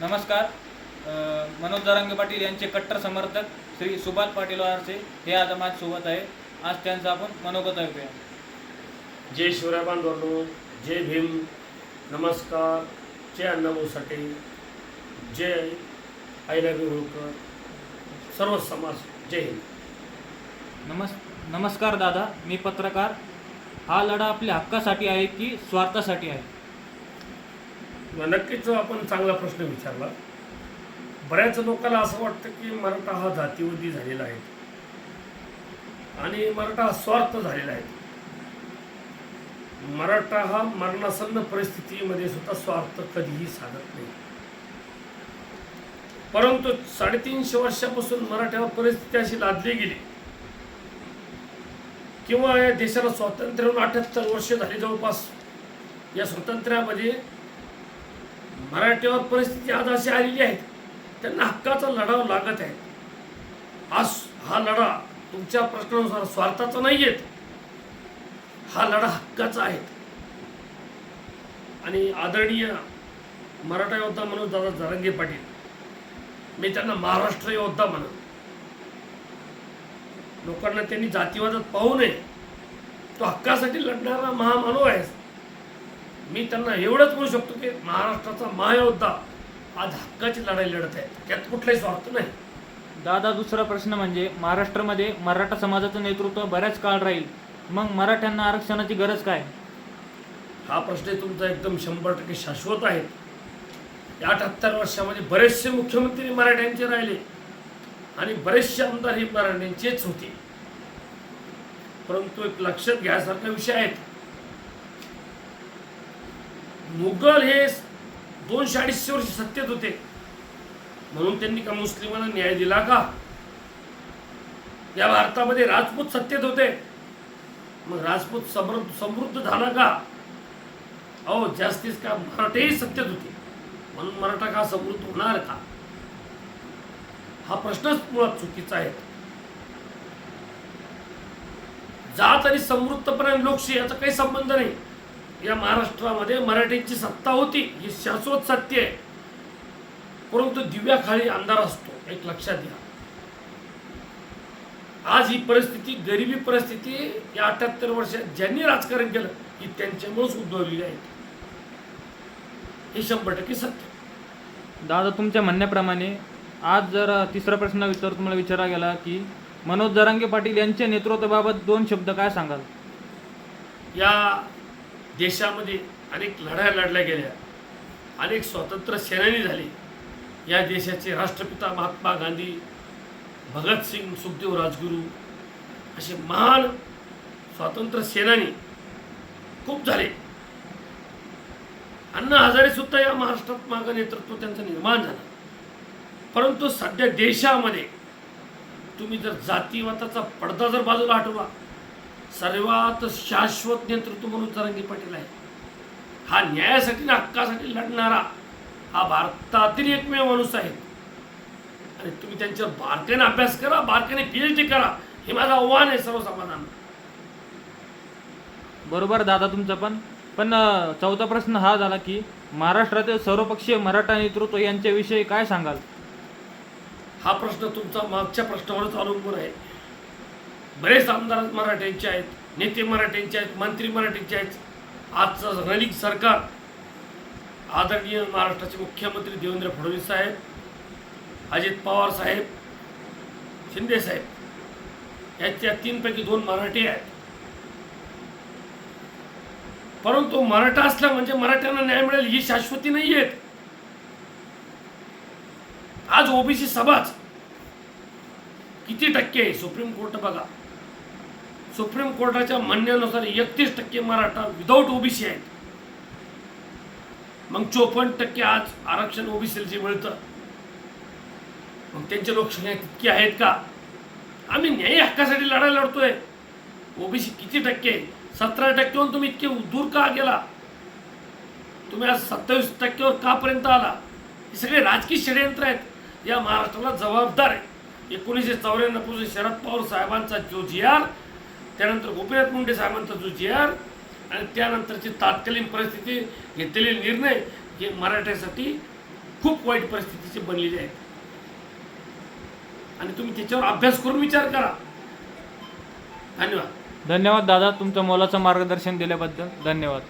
नमस्कार. मनोज दरांगे पाटील यांचे कट्टर समर्थक श्री सुभाष पाटील वारसे हे आज माझ्यासोबत आहे. आज त्यांचं आपण मनोगत ऐकूया. जय शिवराय बांधवांनो जय भीम. नमस्कार. जय अण्णाभाऊ साठे. जय आईलाबी होळकर. सर्व समाज जय हिंद. नमस् नमस्कार दादा. मी पत्रकार. हा लढा आपल्या हक्कासाठी आहे की स्वार्थासाठी आहे? नक्कीच आपण चांगला प्रश्न विचारला बऱ्याच लोकांना असं वाटतं की मराठा हा जातीवादी झालेला आहे. आणि मराठा हा स्वार्थ झालेला आहे. मराठा हा मरणासन्न परिस्थितीमध्ये सुद्धा स्वार्थ कधीही साधत नाही. परंतु साडेतीनशे वर्षापासून मराठ्यावर परिस्थिती अशी लादली गेली. किंवा या देशाला स्वातंत्र्य अठ्याहत्तर वर्ष झाली जवळपास. या स्वातंत्र्यामध्ये मराठीवर परिस्थिती आज अशी आलेली आहे. त्यांना हक्काचा लढाव लागत आहे. आज हा लढा तुमच्या प्रश्नानुसार स्वार्थाचा नाही आहेत हा लढा हक्काचा आहे. आणि आदरणीय मराठा योद्धा म्हणून दादा जरंगे पाटील मी त्यांना महाराष्ट्र योद्धा म्हणून. लोकांना त्यांनी जातीवादात पाहू नये. तो हक्कासाठी लढणारा महामानव आहे मी त्यांना एवढंच म्हणू शकतो की महाराष्ट्राचा महायोद्धा आज हक्काची लढाई लढत आहे. त्यात कुठलाही स्वार्थ नाही. दादा दुसरा प्रश्न म्हणजे महाराष्ट्रामध्ये मराठा समाजाचं नेतृत्व बऱ्याच काळ राहील. मग मराठ्यांना आरक्षणाची गरज काय? हा प्रश्न तुमचा एकदम शंभर टक्के शाश्वत आहे. या अठ्याहत्तर वर्षामध्ये बरेचसे मुख्यमंत्री मराठ्यांचे राहिले आणि बरेचसे आमदार हे मराठ्यांचेच होते. परंतु एक लक्षात घ्यासारखा विषय आहे. मुघल हे दोनशे अडीचशे वर्ष सत्तेत होते. म्हणून त्यांनी का मुस्लिमांना न्याय दिला का? या भारतामध्ये राजपूत सत्तेत होते. मग राजपूत समृद्ध समृद्ध झाला का? अहो जास्तीच का मराठेही सत्तेत होते. म्हणून मराठा का समृद्ध होणार का? हा प्रश्नच मुळात चुकीचा आहे. जात आणि समृद्धपणा आणि लोकशाही याचा काही संबंध नाही. या महाराष्ट्रामध्ये मराठीची सत्ता होती ही शाश्वत सत्य आहे. परंतु दिव्याखाली अंधार असतो एक लक्षात घ्या. आज ही परिस्थिती गरिबी परिस्थिती या अठ्याहत्तर वर्षात ज्यांनी राजकारण केलं ही त्यांच्यामुळेच उद्भवलेली आहे. हे शंभर टक्के सत्य दादा तुमच्या म्हणण्याप्रमाणे आज जर तिसरा प्रश्न विचार तुम्हाला विचारा गेला की मनोज दरांगे पाटील यांच्या नेतृत्वाबाबत दोन शब्द काय सांगाल? या देशामध्ये अनेक लढाया लढल्या गेल्या. अनेक स्वातंत्र्य सेनानी झाले. या देशाचे राष्ट्रपिता महात्मा गांधी भगतसिंग सुखदेव राजगुरू असे महान स्वातंत्र्य सेनानी खूप झाले. अण्णा हजारे सुद्धा या महाराष्ट्रात मागं नेतृत्व त्यांचं निर्माण झालं. परंतु सध्या देशामध्ये तुम्ही जर जातीवादाचा पडदा जर बाजूला हटवला सर्वात शाश्वत नेतृत्व म्हणून जरांगी पाटील आहे. हा न्यायासाठी आणि हक्कासाठी लढणारा हा भारतातील एकमेव माणूस आहे. आणि तुम्ही त्यांच्यावर बारकाईने अभ्यास करा बारकाईने पीएच डी करा हे माझं आव्हान आहे सर्वसामान्यांना. बरोबर दादा तुमचं पण. पण चौथा प्रश्न हा झाला की महाराष्ट्रातील सर्वपक्षीय मराठा नेतृत्व यांच्याविषयी काय सांगाल? हा प्रश्न तुमचा मागच्या प्रश्नावरच अवलंबून आहे. बरेच आमदार मराठ्यांचे आहेत नेते मराठ्यांचे आहेत मंत्री मराठ्यांचे आहेत. आजचं रणिक सरकार. आदरणीय महाराष्ट्राचे मुख्यमंत्री देवेंद्र फडणवीस साहेब अजित पवार साहेब शिंदे साहेब याच्या तीनपैकी दोन मराठी आहेत. परंतु मराठा असला म्हणजे मराठ्यांना न्याय मिळेल ही शाश्वती नाही आहेत. आज ओबीसी सभाच किती टक्के आहे? सुप्रीम कोर्ट बघा. सुप्रीम कोर्टाच्या म्हणण्यानुसार एकतीस टक्के मराठा विदाऊट ओबीसी आहेत. मग चोपन्न टक्के आज आरक्षण ओबीसी मिळतं. मग त्यांची लोकसंख्या तितकी आहेत का? आम्ही न्याय हक्कासाठी लढायला लढतोय. ओबीसी किती टक्के? सतरा टक्केहून तुम्ही इतके दूर का गेला? तुम्ही आज सत्तावीस टक्केवर का पर्यंत आला? हे सगळे राजकीय षडयंत्र आहेत. या महाराष्ट्राला जबाबदार आहे. एकोणीसशे चौऱ्याण्णवपासून शरद पवार साहेबांचा जो जी आर त्यानंतर गोपीनाथ मुंडे साहेबांचा जो जे आर आणि त्यानंतरची तात्कालीन परिस्थिती घेतलेले निर्णय हे मराठ्यासाठी खूप वाईट परिस्थितीचे बनलेले आहेत. आणि तुम्ही त्याच्यावर अभ्यास करून विचार करा. धन्यवाद. धन्यवाद दादा तुमचं मोलाचं मार्गदर्शन दिल्याबद्दल धन्यवाद.